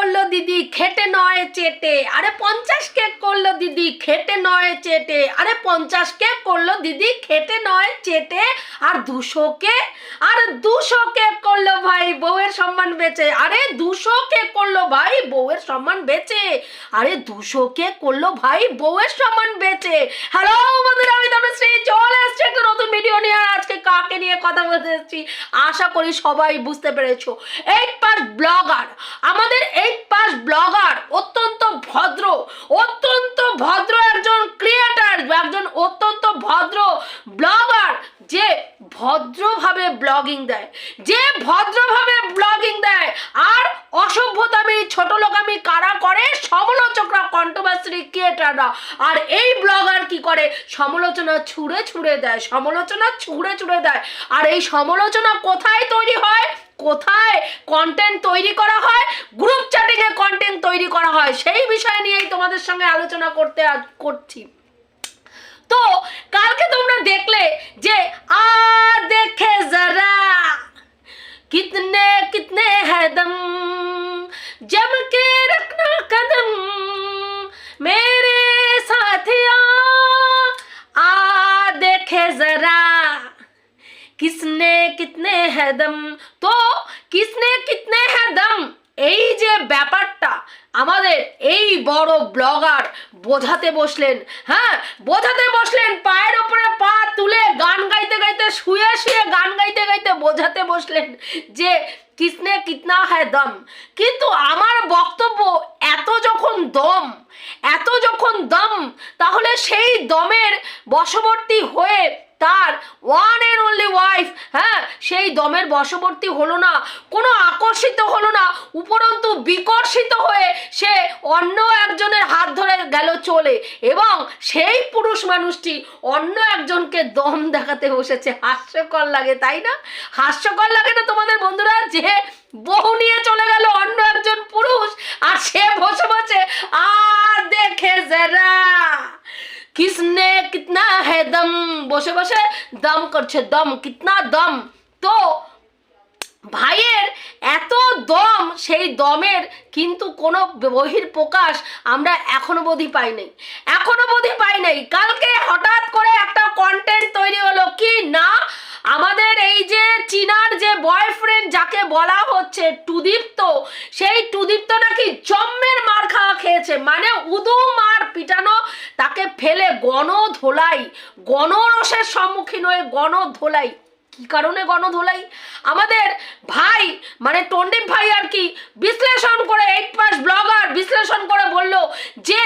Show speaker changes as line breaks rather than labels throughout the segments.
করল দিদি, খেটে নয় চেটে। আরে পঞ্চাশ কেক করল দিদি, খেটে নয় চেটে। আরে পঞ্চাশ কেক করল দিদি, খেটে নয় চেটে। আর দুশো কে আর দুশো কেক করল ভাই, বউয়ের সম্মান বেচে। আরে দুশো কেক করল ভাই, বউয়ের সম্মান বেচে। আরে দুশো কেক করল ভাই, বউয়ের সম্মান বেচে। হ্যালো বন্ধুরা, আমি তোমার শ্রী চলে এসছি একটা নতুন ভিডিও নিয়ে। আর আজকে কাকে নিয়ে কথা বলতে এসেছি আশা করি সবাই বুঝতে পেরেছ। এইট পাস ব্লগার আমাদের এইট পাস ব্লগার, অত্যন্ত ভদ্র অত্যন্ত ভদ্র একজন ক্রিয়েটার একজন অত্যন্ত ভদ্র ব্লগার যে ভদ্রভাবে ব্লগিং দেয়, যে ভদ্রভাবে ব্লগিং দেয়। আর অসভ্যতামি ছোট লোকামি কারা করে? সমালোচকরা কন্ট্রোভার্সি ক্রিয়েটাররা আর এই ব্লগার কি করে? সমালোচনা ছুঁড়ে ছুঁড়ে দেয়, সমালোচনা ছুঁড়ে ছুঁড়ে দেয়। আর এই সমালোচনা কোথায় তৈরি হয়? কোথায় কন্টেন্ট তৈরি করা হয় গ্রুপ চ্যাটিংয়ে কন্টেন্ট তৈরি করা হয় সেই বিষয় নিয়েই তোমাদের সঙ্গে আলোচনা করতে আজ করছি তো কালকে তোমরা দেখলে যে আ দেখে জরা कितने कितने है दम जम के रखना कदम मेरे साथिया आ देखे जरा किसने कितने হ্যাঁ দম তো কিসনে কিতনে হ্যাঁ দম এই যে ব্যাপারটা, আমাদের এই বড় ব্লগার বোঝাতে বসলেন হ্যাঁ? বোঝাতে বসলেন, পায়ের ওপরে পা তুলে গান গাইতে গাইতে, শুয়ে শুয়ে গান গাইতে গাইতে বোঝাতে বসলেন যে কিসনে কিতনা হ্যাঁ দম। কিন্তু আমার বক্তব্য এত যখন দম, এত যখন দম, তাহলে সেই দমের বশবর্তী হয়ে তার ওয়ান এন্ড অনলি ওয়াইফ হ্যাঁ? সেই দমের বশবর্তী হলো না, কোনো আকর্ষিত হলো না, উপরন্তু বিকর্ষিত হয়ে সে অন্য একজনের হাত ধরে গেল চলে। এবং সেই পুরুষ মানুষটি অন্য একজনকে দম দেখাতে বসেছে। হাস্যকর লাগে, তাই না? হাস্যকর লাগে না তোমাদের বন্ধুরা যে বহু নিয়ে চলে গেল অন্য একজন পুরুষ, আর সে বসে বসে আর দেখে যারা। কিসনে কিতনা হে দম বসে বসে দম করছে দম কিতনা দম তো ভাইয়ের এত দম, সেই দমের কিন্তু কোনো বহির প্রকাশ আমরা এখনও বোধি পাই নাই। এখনও বোধি পাই নাই। কালকে হঠাৎ করে একটা কন্টেন্ট তৈরি হলো। কি না? আমাদের এই যে চীনার যে বয়ফ্রেন্ড যাকে বলা হচ্ছে টুদীপ্ত, সেই টুদীপ্ত নাকি জম্মের মার খাওয়া খেয়েছে। মানে উদু মার পিটানো, তাকে ফেলে গণ ধোলাই গণরসের সম্মুখীন হয়ে গণ ধোলাই কি কারণে গণধোলাই? আমাদের ভাই মানে টন্ডিপ ভাই আর কি, বিশ্লেষণ করে এইট পাস ব্লগার বিশ্লেষণ করে বলল যে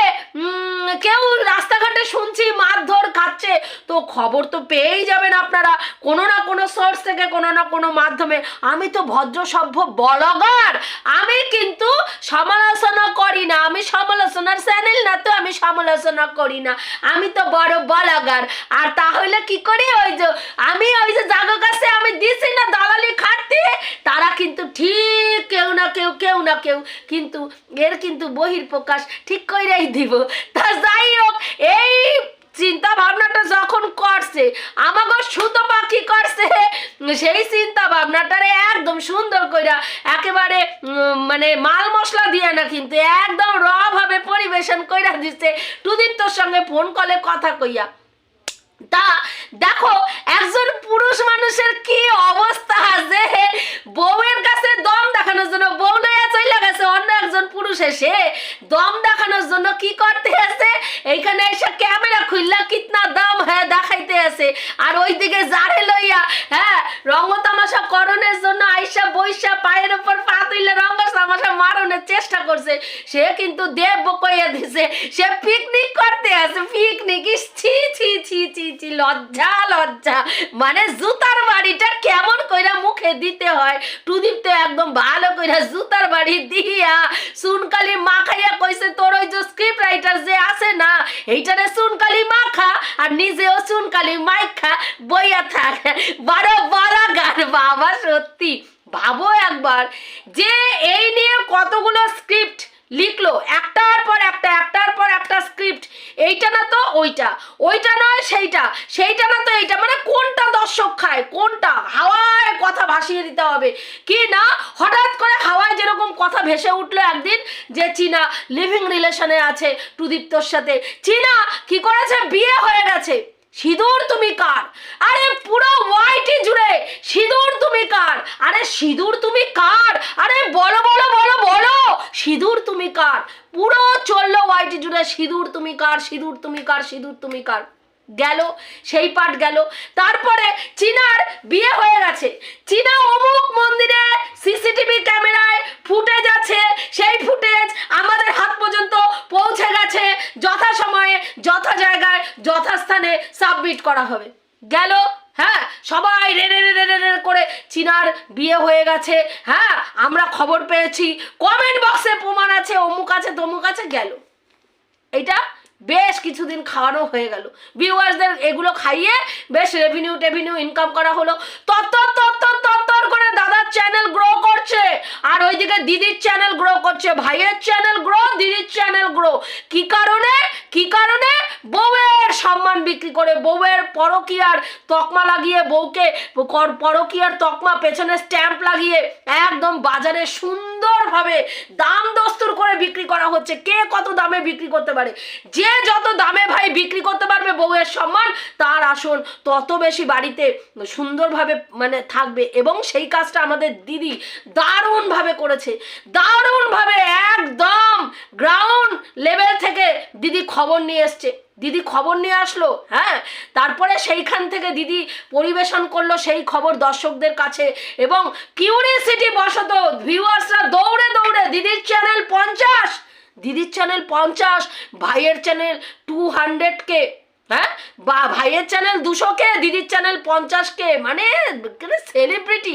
কেউ রাস্তাঘাটে শুনছি মারধর খাচ্ছে। তো খবর তো পেয়েই যাবেন আপনারা। কোনো না কোনো সোর্স থেকে, কোনো না কোনো মাধ্যমে। আমি তো ভদ্র সভ্য ব্লগার আমি কিন্তু সমালোচনা করি না। আমি সমালোচনার চ্যানেল না তো আমি সমালোচনা করি না। আমি তো বড় ব্লগার আর তাহলে কি করি? ওই যে আমি ওই যে জাগো কাছে আমি দিছি না দালালি খাটতে তারা কিন্তু ঠিক কেউ না কেউ কিন্তু এর কিন্তু বহির প্রকাশ ঠিক কইরাই দিব। তা যাই হোক, এই চিন্তা ভাবনাটা যখন করছে আমাকে সুতো পাখি করছে, সেই চিন্তা ভাবনাটারে একদম সুন্দর কইরা একেবারে মানে মাল মশলা দিয়ে না কিন্তু একদম রভাবে পরিবেশন কইরা দিচ্ছে টুদিত্তর সঙ্গে ফোন কলে কথা কইয়া। তা দেখো, একজন পুরুষ মানুষের কি অবস্থা যে বউয়ের কাছে দম দেখানোর জন্য বউ চলে গেছে, অন্য একজন পুরুষ এসে দম দেখানোর জন্য কি করতে আছে? এইখানে এসে ক্যামেরা খুললা, কিতনা দম হ্যাঁ দেখাইতে আছে। আর ওইদিকে জারে লইয়া হ্যাঁ রঙ্গ তামাশা করণের জন্য আইসা বৈশা পায়ের উপর পা তুইলে রঙ্গ তামাশা মারণের চেষ্টা করছে। সে কিন্তু দেব কইয়া দিছে, সে পিকনিক করতে আছে পিকনিক ছি ছি ছি ছি ছি, লজ্জা লজ্জা। মানে জুতার বাড়িটা কেমন কইরা মুখে দিতে হয় টুদীপ তো একদম ভালো কইরা জুতার বাড়ি দিয়া সুনকালি মাখাইয়া কইছে, তোর ওই যে স্ক্রিপ্ট রাইটার যে আছে না, এইটারে সুনকালি মাখা আর নিজেও সুনকালি মাইখা, বইয়া থাক। বড় বড় গান বাবা, সত্যি। ভাবো একবার যে এই নিয়ে কতগুলো স্ক্রিপ্ট লিখলো, একটার পর একটা, একটার পর একটা স্ক্রিপ্ট এইটা না তো ওইটা ওইটা নয় সেইটা সেইটা না তো এইটা মানে কোনটা দর্শক খায়, কোনটা, হাওয়ায় কথা ভাসিয়ে দিতে হবে, কি না? হঠাৎ করে হাওয়ায় যেরকম কথা ভেসে উঠল একদিন যে চীনা লিভিং রিলেশনে আছে টুদীপ্তর সাথে, চীনা কি করেছে? বিয়ে হয়ে গেছে। সিঁদুর তুমি কার? আরে পুরো ওয়াইটি জুড়ে সিঁদুর তুমি কার? আরে সিঁদুর তুমি কার? আরে বলো বলো বলো বলো, সিঁদুর তুমি কার? পুরো চলল ওয়াইটি জুড়ে সিঁদুর তুমি কার, সিঁদুর তুমি কার, সিঁদুর তুমি কার? গেল, সেই পাঠ গেল। তারপরে চীনার বিয়ে হয়ে গেছে। চীনা অমুক মন্দিরে সিসিটিভি ক্যামেরায় ফুটেজ আছে। সেই ফুটেজ আমাদের হাত পর্যন্ত পৌঁছে গেছে যথাসময়ে যথা জায়গায় যথাস্থানে সাবমিট করা হবে। গেল? হ্যাঁ সবাই রে রে রে রে রে করে চিনার বিয়ে হয়ে গেছে। হ্যাঁ আমরা খবর পেয়েছি। কমেন্ট বক্সে প্রমাণ আছে, অমুক আছে, তমুক আছে, গেল। এটা বেশ কিছুদিন খাওয়ানো হয়ে গেল। ভিউয়ার্সদের এগুলো খাইয়ে বেশ রেভিনিউ টেভিনিউ ইনকাম করা হলো। তত্তর তত্তর তত্তর করে দাদার চ্যানেল গ্রো করছে। আর ওইদিকে দিদির চ্যানেল গ্রো করছে, ভাইয়ের চ্যানেল গ্রো দিদির চ্যানেল গ্রো কি কারণে? কি কারণে? বউয়ের সম্মান বিক্রি করে, বউয়ের পরকিয়ার তকমা লাগিয়ে বউকে পরকিয়ার তকমা পেছনে স্ট্যাম্প লাগিয়ে একদম বাজারে সুন্দরভাবে দাম দস্তুর করে বিক্রি করা হচ্ছে। কে কত দামে বিক্রি করতে পারে? যে যত দামে ভাই বিক্রি করতে পারবে বউয়ের সম্মান, তার আসন তত বেশি বাড়িতে সুন্দরভাবে মানে থাকবে এবং সেই কাজটা আমাদের দিদি দারুণভাবে করেছে। দারুণভাবে একদম গ্রাউন্ড লেভেল থেকে দিদি খবর নিয়ে এসছে। দিদি খবর নিয়ে আসলো হ্যাঁ? তারপরে সেইখান থেকে দিদি পরিবেশন করল সেই খবর দর্শকদের কাছে এবং কিউরিয়াসিটি বসত ভিউয়ার্সরা দৌড়ে দৌড়ে দিদির চ্যানেল পঞ্চাশ দিদির চ্যানেল পঞ্চাশ, ভাইয়ের চ্যানেল টু হান্ড্রেড কে হ্যাঁ? বা ভাইয়ের চ্যানেল দুশো কে, দিদির চ্যানেল পঞ্চাশ কে মানে সেলিব্রিটি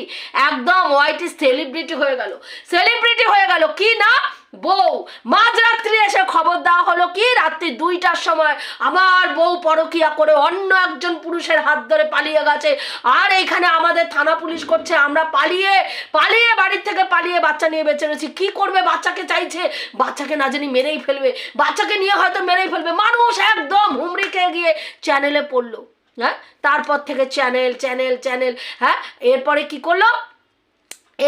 একদম হোয়াইট সেলিব্রিটি হয়ে গেল। সেলিব্রিটি হয়ে গেল। কি না? বউ মাঝরাত্রি এসে খবর দেওয়া হলো কি? রাত্রি দুইটার সময় আমার বউ পরকিয়া করে অন্য একজন পুরুষের হাত ধরে পালিয়ে গেছে। আর এইখানে আমাদের থানা পুলিশ করছে, আমরা পালিয়ে পালিয়ে বাড়ির থেকে পালিয়ে বাচ্চা নিয়ে বেঁচে রয়েছি। কি করবে? বাচ্চাকে চাইছে, বাচ্চাকে না জানি মেরেই ফেলবে। বাচ্চাকে নিয়ে হয়তো মেরেই ফেলবে। মানুষ একদম হুমড়ি খেয়ে গিয়ে চ্যানেলে পড়ল। হ্যাঁ? তারপর থেকে চ্যানেল চ্যানেল চ্যানেল হ্যাঁ? এরপরে কি করল?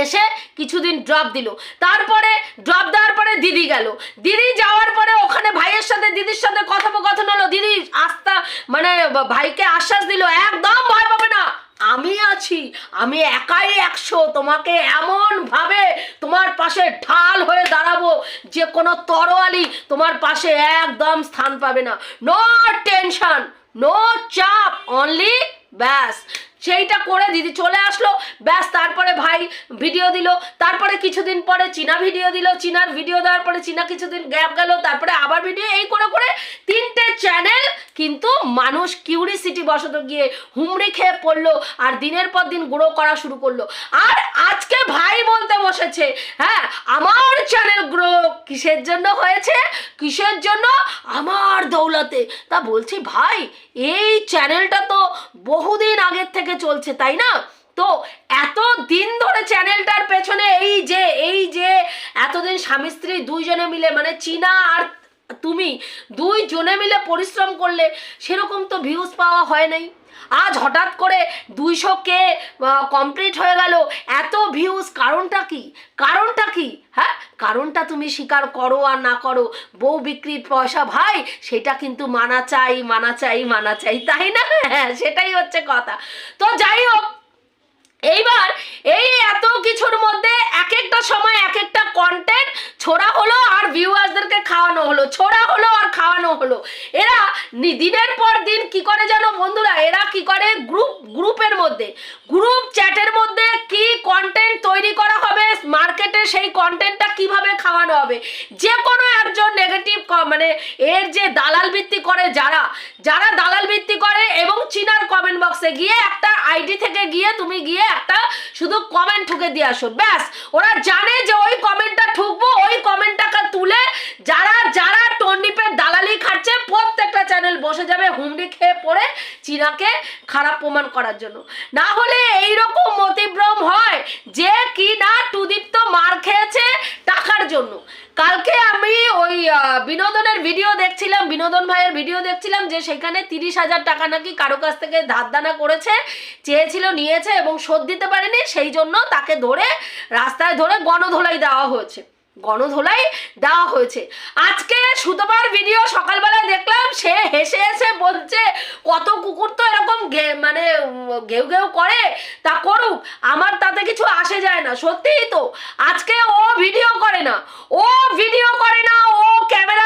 এসে কিছুদিন ড্রপ দিল। তারপরে ড্রপ দেওয়ার পরে দিদি গেল। দিদি যাওয়ার পরে ওখানে ভাইয়ের সাথে, দিদির সাথে কথোপকথন হলো। দিদি আস্থা মানে ভাইকে আশ্বাস দিল, একদম ভয় পাবে না। আমি আছি। আমি একাই একশো। তোমাকে এমন ভাবে তোমার পাশে ঢাল হয়ে দাঁড়াবো যে কোনো তরোয়ালি তোমার পাশে একদম স্থান পাবে না। নো টেনশন নো চাপ অনলি ব্যাস। সেইটা করে দিদি চলে আসলো। ব্যাস, তারপরে ভাই ভিডিও দিল। তারপরে কিছুদিন পরে চীনা ভিডিও দিল। চীনার ভিডিও দেওয়ার পরে চীনা কিছুদিন গ্যাপ গেল। তারপরে আবার ভিডিও এই করে করে তিনটে চ্যানেল কিন্তু মানুষ কিউরিসিটি বসত গিয়ে হুমড়ি খেয়ে পড়ল আর দিনের পর দিন গুঁড়ো করা শুরু করল। আর আজকে ভাই বলতে বসেছে হ্যাঁ আমার চ্যানেল গ্রো কিসের জন্য হয়েছে? কিসের জন্য? আমার দৌলতে। তা বলছি ভাই, এই চ্যানেলটা তো বহুদিন আগের থেকে চলছে, তাই না? তো এত দিন ধরে চ্যানেলটার পেছনে এই যে এই যে এতদিন স্বামী স্ত্রী দুইজনে মিলে মানে চীনা আর তুমি দুই জনে মিলে পরিশ্রম করলে সেরকম তো ভিউজ পাওয়া হয় নাই। আজ হঠাৎ করে দুইশো কে কমপ্লিট হয়ে গেল। এত ভিউজ কারণটা কি? কারণটা কি? হ্যাঁ? কারণটা তুমি স্বীকার করো আর না করো। বউ বিক্রির পয়সা, ভাই, সেটা কিন্তু মানা চাই মানা চাই মানা চাই, তাই না? হ্যাঁ সেটাই হচ্ছে কথা। তো যাই হোক এইবার এই এত কিছুর মধ্যে এক একটা সময় এক একটা কন্টেন্ট ছোড়া হলো আর ভিউয়ার্সদেরকে খাওয়ানো হলো, ছোড়া হলো আর খাওয়ানো হলো। এরা দিনের পর দিন কি করে জানো বন্ধুরা? এরা কি করে গ্রুপ গ্রুপের মধ্যে গ্রুপ চ্যাটের মধ্যে কি কন্টেন্ট তৈরি করা হবে মার্কেটে সেই কন্টেন্টটা কীভাবে খাওয়ানো হবে? যে কোনো একজন নেগেটিভ মানে এর যে দালাল ভিত্তি করে যারা যারা দালাল ভিত্তি করে এবং চীনার কমেন্ট বক্সে গিয়ে একটা আইডি থেকে গিয়ে তুমি গিয়ে একটা শুধু কমেন্ট ঠুকে দিয়ে আসো ব্যাস, ওরা জানে যে ওই কমেন্টটা ঠুকবো, ওই কমেন্টটাকে তুলে যারা যারা টন্ডিপের দালালি খাচ্ছে প্রত্যেকটা চ্যানেল বসে যাবে হুমড়ি খেয়ে পড়ে চীনাকে খারাপ প্রমাণ করার জন্য। না হলে এইরকম মতিভ্রম হয় যে কি না টুদীপ্ত মার খেয়েছে টাকার জন্য। কালকে আমি ওই বিনোদনের ভিডিও দেখছিলাম, বিনোদন ভাইয়ের ভিডিও দেখছিলাম যে সেখানে তিরিশ হাজার টাকা নাকি কারও কাছ থেকে ধার দানা করেছে, চেয়েছিল, নিয়েছে এবং শোধ দিতে পারেনি, সেই জন্য তাকে ধরে, রাস্তায় ধরে গণধোলাই দেওয়া হয়েছে। গণধোলাই দেওয়া হয়েছে। আজকে সুতপার ভিডিও সকালবেলা দেখলাম, সে হেসে হেসে বলছে, কত কুকুর তো এরকম মানে ঘেউ ঘেউ করে, তা করুক, আমার তাতে কিছু আসে যায় না। সত্যিই তো, আজকে ও ভিডিও করে না। ও ভিডিও করে না, ও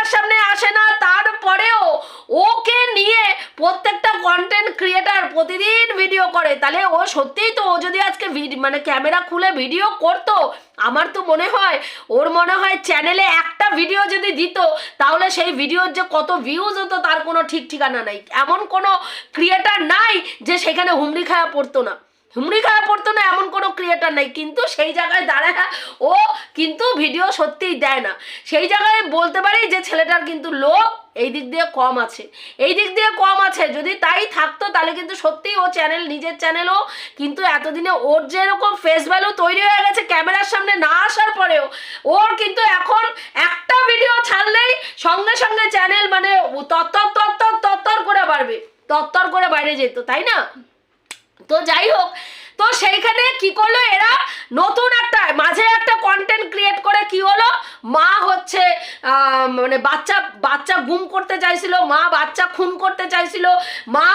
ক্যামেরার সামনে আসে না, তারপরেও ওকে নিয়ে প্রত্যেকটা কন্টেন্ট ক্রিয়েটার প্রতিদিন ভিডিও করে। তাহলে ও সত্যিই তো ও যদি আজকে মানে ক্যামেরা খুলে ভিডিও করতো, আমার তো মনে হয়, ওর মনে হয় চ্যানেলে একটা ভিডিও যদি দিত, তাহলে সেই ভিডিওর যে কত ভিউজ হতো তার কোনো ঠিক ঠিকানা নাই। এমন কোনো ক্রিয়েটার নাই যে সেখানে হুমড়ি খাওয়া পড়তো না। হুমড়ি খাওয়া পড়তো না এমন কোনো ক্রিয়েটার নাই। কিন্তু সেই জায়গায় দাঁড়ায়, ও কিন্তু ভিডিও সত্যিই দেয় না। সেই জায়গায় বলতে পারি যে ছেলেটার কিন্তু লোভ এই দিক দিয়ে কম আছে। এই দিক দিয়ে কম আছে। যদি তাই থাকতো, তাহলে কিন্তু সত্যিই ও চ্যানেল নিজের চ্যানেলও কিন্তু এতদিনে ওর যেরকম ফেস ভ্যালু তৈরি হয়ে গেছে, ক্যামেরার সামনে না আসার পরেও, ওর কিন্তু এখন একটা ভিডিও ছাড়লেই সঙ্গে সঙ্গে চ্যানেল মানে তত্তর তত্তর তত্তর করে বাড়বে। তত্তর করে বাইরে যেত, তাই না? তো যাই হোক, তো সেইখানে কি করল এরা? নতুন একটা, মাঝে একটা কন্টেন্ট ক্রিয়েট করে কি হলো? মা হচ্ছে মানে বাচ্চা বাচ্চা গুম করতে চাইছিল, মা বাচ্চা খুন করতে চাইছিল। মা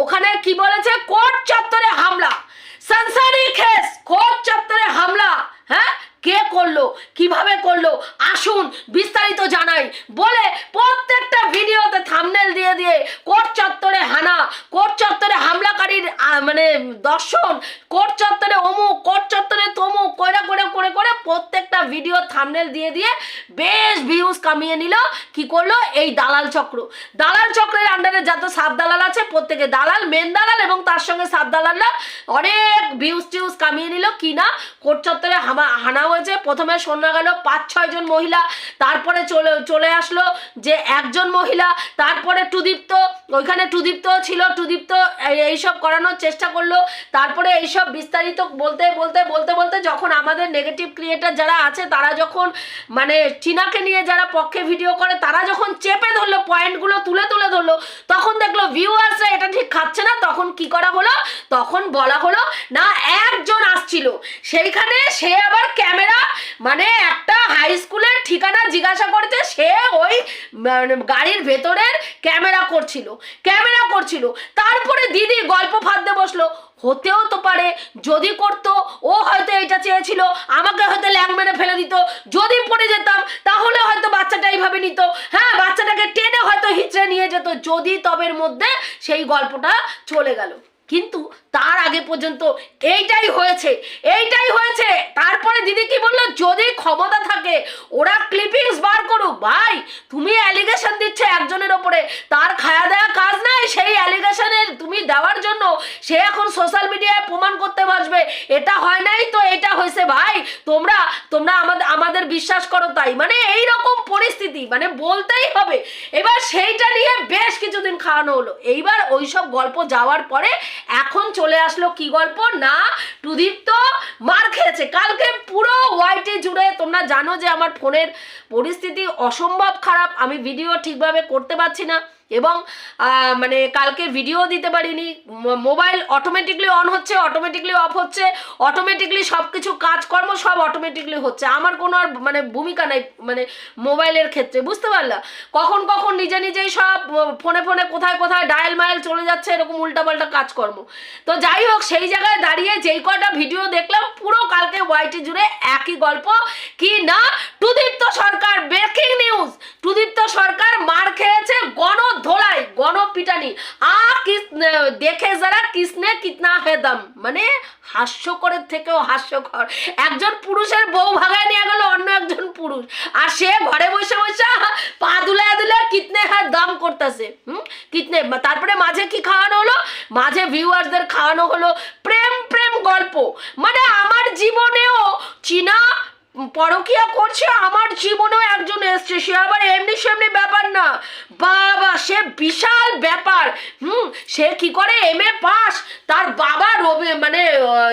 ওখানে কি বলেছে? কোর্ট চত্বরে হামলা। সানসারি খেস কোর্ট চত্বরে হামলা। হ্যাঁ? কে করল? কীভাবে করল? আসুন বিস্তারিত জানাই। বলে প্রত্যেকটা ভিডিওতে থামনেল দিয়ে দিয়ে কোর্ট চত্বরে হানা কোর্ট চত্বরে হামলাকারীর আহ, মানে দর্শন কোর্ট চত্বরে অমুক কোর্ট চত্বরে তমুক করে করে করে করে প্রত্যেকটা ভিডিও থামনেল দিয়ে দিয়ে বেশ ভিউজ কামিয়ে নিল। কি করল? এই দালাল চক্র। দালাল চক্রের আন্ডারে যত সাব দালাল আছে, প্রত্যেকে দালাল মেন দালাল এবং তার সঙ্গে সাব দালালরা অনেক ভিউজ টিউজ কামিয়ে নিল। কি না? কোর্ট চত্বরে হামা, হানা হয়েছে। প্রথমে শোনা গেল পাঁচ ছয় জন মহিলা। তারপরে চলে চলে আসলো যে একজন মহিলা। তারপরে টুদীপ্ত, ওইখানে টুদীপ্ত ছিল। টুদীপ্ত এই- এইসব করানোর চেষ্টা করল। তারপরে এইসব বিস্তারিত বলতে বলতে বলতে বলতে যখন আমাদের নেগেটিভ ক্রিয়েটার যারা আছে, তারা যখন মানে টিনাকে নিয়ে যারা পক্ষে ভিডিও করে, তারা যখন চেপে ধরলো পয়েন্টগুলো তুলে তুলে ধরলো, তখন দেখল ভিউয়ার্সরা এটা ঠিক খাচ্ছে না, তখন কি করা হলো? তখন বলা হলো, না, একজন আসছিল। সেইখানে সে আবার ক্যামেরা মানে একটা হাই স্কুলের ঠিকানা জিজ্ঞাসা করেছে, সে ওই মানে গাড়ির ভেতরের ক্যামেরা করছিল ক্যামেরা করছিল। তারপরে দিদি গল্প ফাঁদতে বসল হতেও তো পারে। যদি করতো, ও হয়তো এটা চেয়েছিল, আমাকে হয়তো ল্যাং মেরে ফেলে দিত। যদি পড়ে যেতাম, তাহলে হয়তো বাচ্চাটা এইভাবে নিত। হ্যাঁ বাচ্চাটাকে টেনে হয়তো হিচড়ে নিয়ে যেত, যদি তবের মধ্যে সেই গল্পটা চলে গেল। কিন্তু তার আগে পর্যন্ত এইটাই হয়েছে এইটাই হয়েছে। তারপরে দিদি কি বলল? যদি ক্ষমতা থাকে, ওরা ক্লিপিংস বার করুক। ভাই, তুমি অ্যালিগেশন দিচ্ছে একজনের ওপরে তার খায়া দেওয়া কাজ নাই সেই অ্যালিগেশনের তুমি দেওয়ার জন্য সে এখন সোশ্যাল মিডিয়ায় প্রমাণ করতে বসবে। এটা হয় নাই তো এটা হয়েছে ভাই। তোমরা তোমরা আমাদের আমাদের বিশ্বাস করো তাই। মানে এই রকম পরিস্থিতি মানে বলতেই হবে। এবার সেইটা নিয়ে বেশ কিছুদিন খাওয়ানো হলো। এইবার ওইসব গল্প যাওয়ার পরে এখন চলে আসলো কি গল্প? না টুদীপ্ত মার খেয়েছে। কালকে পুরো ওয়াইটি জুড়ে তোমরা জানো যে আমার ফোনের পরিস্থিতি অসম্ভব খারাপ। আমি ভিডিও ঠিকভাবে করতে পারছি না। এবং মানে কালকে ভিডিও দিতে পারিনি। মোবাইল অটোমেটিকলি অন হচ্ছে অটোমেটিকলি অফ হচ্ছে অটোমেটিকলি সব কিছু কাজকর্ম সব অটোমেটিকলি হচ্ছে। আমার কোনো আর মানে ভূমিকা নাই মানে মোবাইলের ক্ষেত্রে, বুঝতে পারলা? কখন কখন নিজে নিজেই সব ফোনে ফোনে কোথায় কোথায় ডায়াল মায়াল চলে যাচ্ছে, এরকম উল্টাপাল্টা কাজকর্ম। তো যাই হোক, সেই জায়গায় দাঁড়িয়ে যেই কটা ভিডিও দেখলাম, পুরো কালকে ওয়াইটি জুড়ে একই গল্প। কি না? টুদীপ্ত সরকার ব্রেকিং নিউজ টুদীপ্ত সরকার মার খেয়েছে গণ ধোলাই, গণ পিটানি। আ দেখে যারা কিসনে কিতনা হেদম মানে হাস্যকরের থেকেও হাস্যকর। একজন পুরুষের বউ ভাগায় নিয়ে গেল, অন্য একজন পুরুষ। আর সে ঘরে বসে বসে পা দুলে দুলে কিতনে হ্যাঁ দাম করতেছে। হুম? কিতনে তারপরে মাঝে কি খাওয়ানো হলো? মাঝে ভিউয়ারদের খাওয়ানো হলো প্রেম প্রেম গল্প। মানে আমার জীবনেও চীনা পরকিয়া করছে, আমার জীবনেও একজন এসছে। সে আবার এমনি সেমনি ব্যাপার না। বাবা, সে বিশাল ব্যাপার। হুম, সে কি করে? M A pass. তার বাবা রবি মানে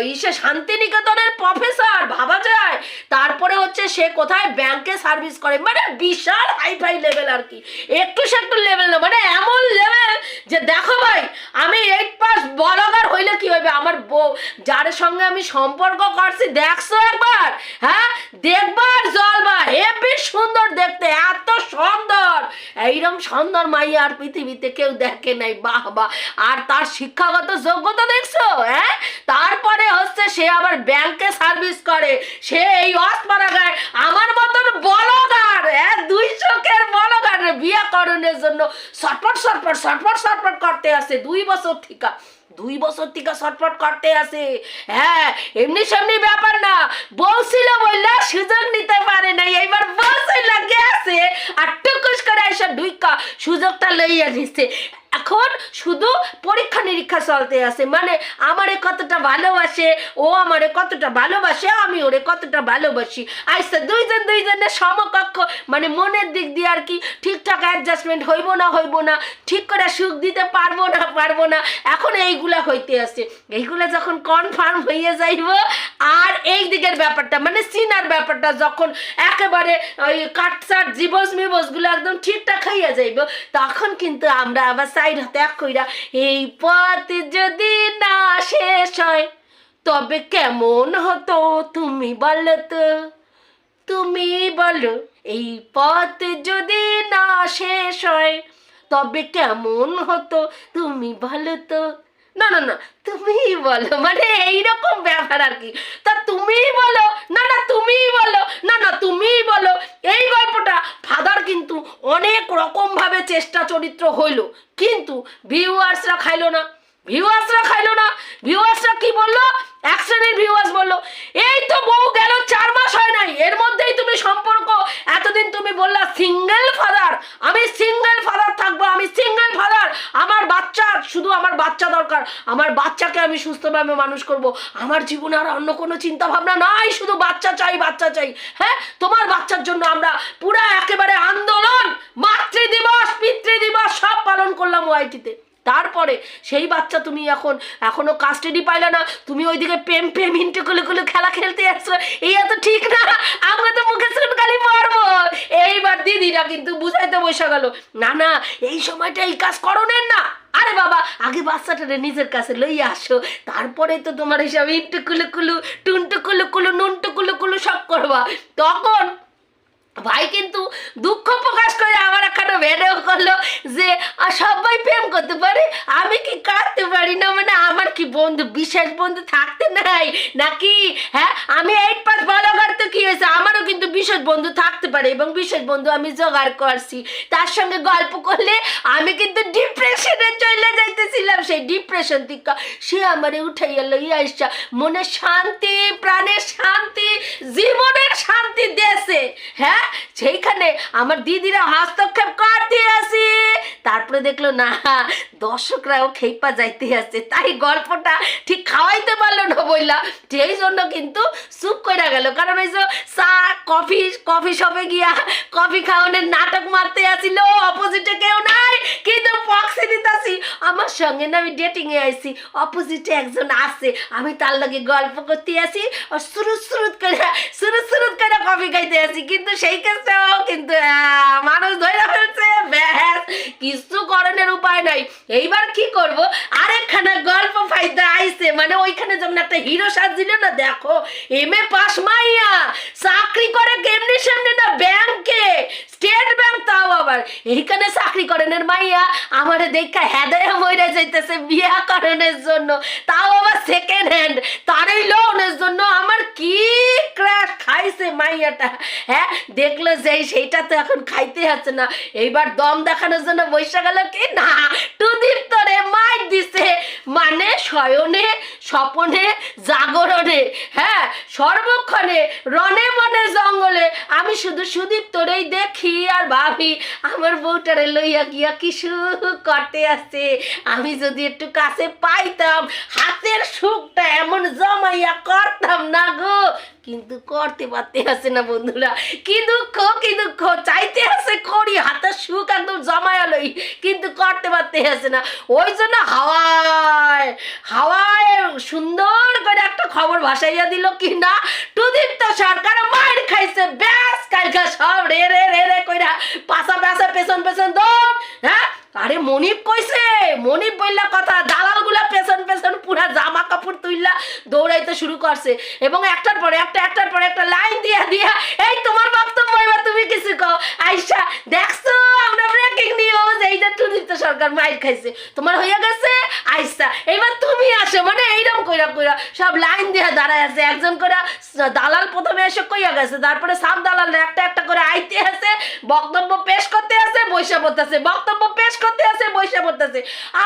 ইসে শান্তিনিকেতনের প্রফেসর ভাবা যায়। তারপরে হচ্ছে সে কোথায়? ব্যাংকে সার্ভিস করে। মানে বিশাল হাই ফাই লেভেল আর কি। একটু সে একটু লেভেল না। মানে এমন লেভেল যে, দেখো ভাই, আমি এইট পাস বলগার হইলে কি হবে? আমার বউ, যার সঙ্গে আমি সম্পর্ক করছি, দেখছ একবার? হ্যাঁ? দেখবার জলবা হেবি সুন্দর দেখতে, এত সুন্দর। এইরকম সুন্দর মাইয়া আর পৃথিবীতে কেউ দেখে নাই, বাহ বাহ। আর তার শিক্ষাগত যোগ্যতা দেখছ হ্যাঁ? তারপরে হচ্ছে সে আবার ব্যাংকে সার্ভিস করে, সে এই অসপাড়াগায় আমার মতন বলগার হ্যাঁ? দুই চোখের বলগার বিয়ে করণের জন্য সটপট সটপট সটপট সটপট করতে আসে, দুই বছর ঠিকা। দুই বছর থেকে ছটফট করতে আসে। হ্যাঁ এমনি সেমনি ব্যাপার না। বলছিল বললা সুযোগ নিতে পারে নাই। এইবার বলছিল গেছে। আর টুকুস করে এসে ঢুইকা সুযোগটা লইয়া নিচ্ছে এখন শুধু পরীক্ষা নিরীক্ষা চলতে আছে। মানে আমারে কতটা ভালোবাসে, ও আমারে কতটা ভালোবাসে, আমি ওরে কতটা ভালোবাসি। আইসা দুইজন দুইজনের সমকক্ষ মানে মনের দিক দিয়ে আর কি ঠিকঠাক অ্যাডজাস্টমেন্ট হইব না হইব না, ঠিক করে সুখ দিতে পারব না পারব না, এখন এইগুলা হইতে আছে। এইগুলা যখন কনফার্ম হইয়ে যাইব, আর এই দিকের ব্যাপারটা মানে সিনার ব্যাপারটা যখন একেবারে ওই কাটসাট জীবস মিবসগুলো একদম ঠিকঠাক হইয়া যাইব, তখন কিন্তু আমরা আবার সাইড এক কইরা, এই পথ যদি না শেষ হয়, তবে কেমন হতো তুমি বলো তো? তুমি বলো, এই পথ যদি না শেষ হয়, তবে কেমন হতো তুমি বলো তো? না না না তুমি বলো মানে এইরকম ব্যাপার আর কি। তা তুমি বলো, না না, তুমিই বলো, না না, তুমিই বলো, এই গল্পটা ফাদার কিন্তু অনেক রকমভাবে চেষ্টা চরিত্র হইল, কিন্তু ভিউয়ার্সরা খাইলো না। ভিউয়ার্সরা খাইলো না। ভিউয়ার্সরা কি বলল? এক শ্রেণির ভিউয়ার্স বলল, এই তো বউ গেল, চার মাস হয় নাই। এর মধ্যেই তুমি সম্পর্ক। এতদিন তুমি বললা সিঙ্গেল ফাদার আমি সিঙ্গেল ফাদার থাকব, আমি সিঙ্গেল ফাদার আমার বাচ্চা, শুধু আমার বাচ্চা দরকার। আমার বাচ্চাকে আমি সুস্থভাবে মানুষ করব। আমার জীবনে আর অন্য কোনো চিন্তা ভাবনা নাই, শুধু বাচ্চা চাই বাচ্চা চাই। হ্যাঁ তোমার বাচ্চার জন্য আমরা পুরা একেবারে আন্দোলন মাতৃ দিবস পিতৃ দিবস সব পালন করলাম ওআইটিতে তারপরে সেই বাচ্চা তুমি এখন, এখনও কাস্টাডি পাইলে না, তুমি ওইদিকে প্রেম প্রেম, ইন্টু কুলু খেলা খেলতে আসছো। এই এত ঠিক না, আমরা তো মুখে চুনকালি মারবো। এইবার দিদিরা কিন্তু বুঝাইতে বসে গেল, না না, এই সময়টা এই কাজ করণের না আরে বাবা, আগে বাচ্চাটারে নিজের কাছে লইয়া আসো, তারপরে তো তোমার হিসাবে ইন্টু কুলু কুলু, টুনটু কুলু কুলু, নুনটু কুলু সব করবা। তখন ভাই কিন্তু দুঃখ প্রকাশ করে আমার একটা ভেডেও করল যে সবাই প্রেম করতে পারে? আমি কি কাঁদতে পারি না? মানে আমার কি বন্ধু বিশেষ বন্ধু থাকতে নাই? নাকি হ্যাঁ? আমি এইট পাস বড় করতে কি হয়েছে আমারও কিন্তু বিশেষ বন্ধু থাকতে পারে এবং বিশেষ বন্ধু আমি জোগাড় করছি। তার সঙ্গে গল্প করলে আমি কিন্তু ডিপ্রেশনে চলে যাইতেছিলাম। সেই ডিপ্রেশন থেকে সে আমারে উঠাইয়া লইয়া আসছা মনে শান্তি, প্রাণের শান্তি, জীবনের শান্তি দেশে হ্যাঁ সেইখানে আমার দিদিরা হস্তক্ষেপ করতে আসি। তারপরে দেখল, না, দর্শকরাও খেইপা যাইতে আছে তাই গল্পটা ঠিক খাওয়াইতে পারল না বললাম সেই জন্য কিন্তু চুপ করে গেল। কারণ ওই যে চা, কফি কফি শপে গিয়া কফি খাওয়ানোর নাটক মারতে আসিল অপোজিটে কেউ নাই। কিন্তু দিতাছি। আমার সঙ্গে না আমি ডেটিং এ আইছি। অপোজিটে একজন আমি তার লগে গল্প করতে আসি আর করে করে কফি খাইতে আসি। কিন্তু সেই ক্ষেত্রেও কিন্তু মানুষ ধরে ফেলছে। ব্যাস, কিছু করণের উপায় নাই। এইবার কি করব? আরেকখানা গল্প ফাইতে আইছে। মানে ওইখানে যেমন একটা হিরো সাজিল না, দেখো এম এ পাস মাইয়া, চাকরি করে কেমনি সামনে না ব্যাংকে, স্টেট ব্যাংক তাও আবার। এইখানে চাকরি করেনের মাইয়া আমারে দেখা হেদায় মরে যাইতেছে বিয়া করণের জন্য। তাও আবার সেকেন্ড হ্যান্ড তারই লোনের জন্য আমার কি ক্র্যাশ খাইছে মাইয়াটা। হ্যাঁ দেখল যে সেইটা তো এখন খাইতে হচ্ছে না। এইবার দম দেখানোর জন্য বৈশা গেল কি, না মাইর দিছে মানে শয়নে, স্বপনে, জাগরণে হ্যাঁ সর্বক্ষণে রনে মনে জঙ্গলে। আমি শুধু সুদীপ তোরেই দেখি আর ভাবি, আমার বউটারে লইয়া গিয়া কিছু করতে আসছে আমি যদি একটু কাছে পাইতাম, হাতের সুখটা এমন জমাইয়া করতাম না গো। কিন্তু করতে পারতে আছে না বন্ধুরা। কি দুঃখ কি দুঃখ চাইতে আছে করি হাতের সুখ একদম জমায়ালই কিন্তু করতে পারতে আছে না। ওই জন্য হাওয়ায় হাওয়ায় সুন্দর করে একটা খবর ভাসাইয়া দিল কি না? টুদীপ্ত সরকার মার খাইছে, ব্যাস, কালকা সব রে রে রে রে কইরা পাশা পাশা পেছন পেছন দৌড় হ্যাঁ? আরে মনিপ কইছে মনিপ বললা কথা, দালালগুলা পেছন পেছন পুরা জামা কাপড় তুইলা দৌড়াইতে শুরু করছে। এবং একটার পরে একটা, একটার পরে একটা লাইন দিয়া দিয়া, এই তোমার বক্তব্য এবার তুমি কিছু কও? আইসা, দেখছ, আমরা ব্রেকিং নিউজ এই যে টুরিস্ট সরকার মাইর খাইছে। তোমার হইয়া গেছে? আইসা এবার তুমি আসো মানে এইরকম কইরা কইরা সব লাইন দিয়া দাঁড়ায় আছে। একজন করে দালাল প্রথমে এসে কইয়া গেছে। তারপরে সব দালাল একটা একটা করে আইতে আছে, বক্তব্য পেশ করতে আছে, বৈশা পড়তেছে। বক্তব্য পেশ করতে আছে বৈশা পড়তেছে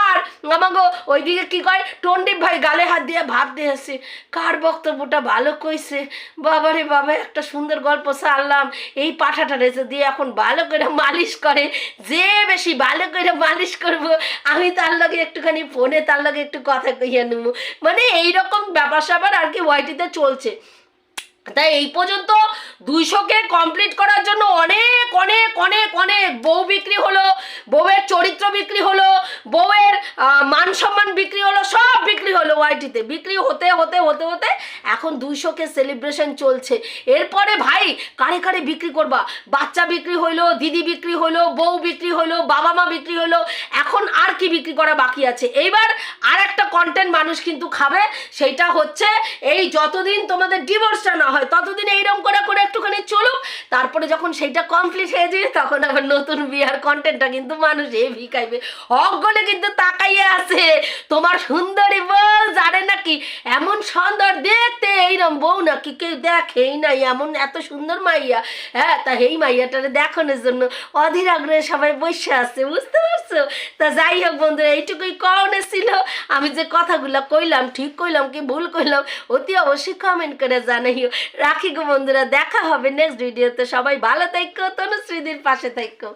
আর আমাকে ওইদিকে কি কয়? টন্ডিপ ভাই গালে হাত দিয়ে ভাব দিয়ে আছে কার বক্তব্যটা ভালো কইছে? বাবারে বাবা, একটা সুন্দর গল্প সারলাম এই পাঠাটা রেসে দিয়ে এখন ভালো করে মালিশ করে। যে বেশি ভালো করে মালিশ করব, আমি তার লগে একটুখানি ফোনে তার লগে একটু কথা কইয়া নেব। মানে এইরকম ব্যাপার স্যাপার আর কি ওয়াইটিতে চলছে। তাই এই পর্যন্ত দুইশোকে কমপ্লিট করার জন্য অনেক অনেক অনেক অনেক বউ বিক্রি হলো, বউয়ের চরিত্র বিক্রি হলো, বউয়ের মান সম্মান বিক্রি হলো, সব বিক্রি হলো ওয়াইটিতে বিক্রি হতে হতে হতে হতে এখন দুইশোকে সেলিব্রেশন চলছে। এরপরে ভাই, কারে কারে বিক্রি করবা? বাচ্চা বিক্রি হইল, দিদি বিক্রি হইল, বউ বিক্রি হইল, বাবা মা বিক্রি হইল, এখন আর কি বিক্রি করা বাকি আছে? এইবার আর একটা কন্টেন্ট মানুষ কিন্তু খাবে সেইটা হচ্ছে এই যতদিন তোমাদের ডিভোর্সটা না হয়। ততদিন এইরকম করে করে একটুখানি চলুক, তারপরে যখন সেইটা কমপ্লিট হয়ে যাবে তখন আবার নতুন বিয়ার কন্টেন্টটা কিন্তু মানুষ হেভি খাইবে। অগলে কিন্তু তাকাইয়ে আছে। তোমার সুন্দরী বউ জানে নাকি? এমন সুন্দর দেখতে এইরকম বউ নাকি কেউ দেখেই নাই। এমন এত সুন্দর মাইয়া। হ্যাঁ তা এই মাইয়াটারে দেখানোর জন্য অধীর আগ্রহে সবাই বসে আছে, বুঝতে পারছ? তা যাই হোক বন্ধুরা, এইটুকুই কনে ছিল। আমি যে কথাগুলো কইলাম, ঠিক কইলাম কি ভুল কইলাম, অতি অবশ্যই কমেন্ট করে জানাইও। রাখি গো বন্ধুরা দেখা হবে নেক্সট ভিডিওতে সবাই ভালো থাকো তনুশ্রীদির পাশে থাকো।